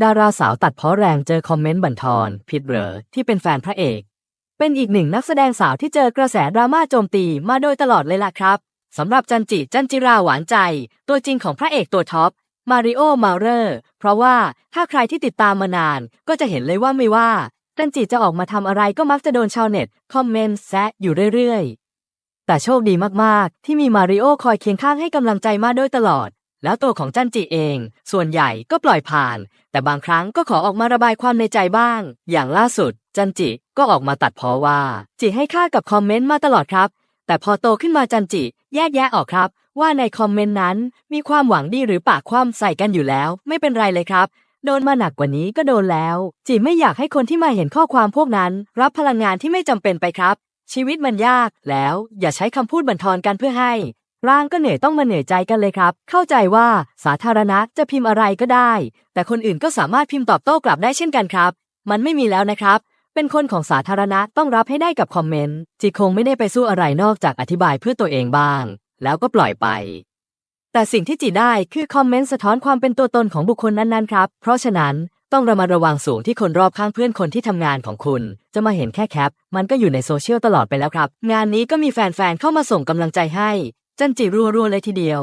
ดาราสาวตัดเพ้อแรงเจอคอมเมนต์บั่นทอนผิดเหรอที่เป็นแฟนพระเอก เป็นอีกหนึ่งนักแสดงสาวที่เจอกระแสดราม่าโจมตีมาโดยตลอดเลยล่ะครับสำหรับจันจิจันจิราหวานใจ ตัวจริงของพระเอกตัวท็อปมาริโอมาเรอร์เพราะว่าถ้าใครที่ติดตามมานาน ก็จะเห็นเลยว่าไม่ว่า จันจิจะออกมาทำอะไรก็มักจะโดนชาวเน็ต คอมเมนต์แซะอยู่เรื่อยๆ แต่โชคดีมากๆ ที่มีมาริโอคอยเคียงข้างให้กำลังใจมาโดยตลอด แล้วตัวของจันจิเอง ส่วนใหญ่ก็ปล่อยผ่าน แต่บางครั้งก็ขอออกมาระบายความในใจบ้าง อย่างล่าสุด จันจิก็ออกมาตัดเพอว่า จิให้ค่ากับคอมเมนต์มาตลอดครับ แต่พอโตขึ้นมาจันจิแยกแยะออกครับ ว่าในคอมเมนต์นั้น มีความหวังดีหรือปากความใส่กันอยู่แล้ว ไม่เป็นไรเลยครับ โดนมาหนักกว่านี้ก็โดนแล้ว จิไม่อยากให้คนที่มาเห็นข้อความพวกนั้น รับพลังงานที่ไม่จำเป็นไปครับชีวิตมันยากแล้วอย่าใช้คำพูดบั่นทอนกันเพื่อให้ ร่างก็เหนื่อยต้องมาเหนื่อยใจกันเลยครับ เข้าใจว่าสาธารณะจะพิมพ์อะไรก็ได้ แต่คนอื่นก็สามารถพิมพ์ตอบโต้กลับได้เช่นกันครับ มันไม่มีแล้วนะครับ เป็นคนของสาธารณะต้องรับให้ได้กับคอมเมนต์จีคงไม่ได้ไปสู้อะไรนอกจากอธิบายเพื่อตัวเองบ้าง แล้วก็ปล่อยไป แต่สิ่งที่จีได้คือคอมเมนต์สะท้อนความเป็นตัวตนของบุคคลนั้นๆครับ เพราะฉะนั้นต้องระมัดระวังสูงที่คนรอบข้างเพื่อนคนที่ทำงานของคุณ จะมาเห็นแค่แคป มันก็อยู่ในโซเชียลตลอดไปแล้วครับ งานนี้ก็มีแฟนๆ เข้ามาส่งกำลังใจให้ จันจิรัวๆเลยทีเดียว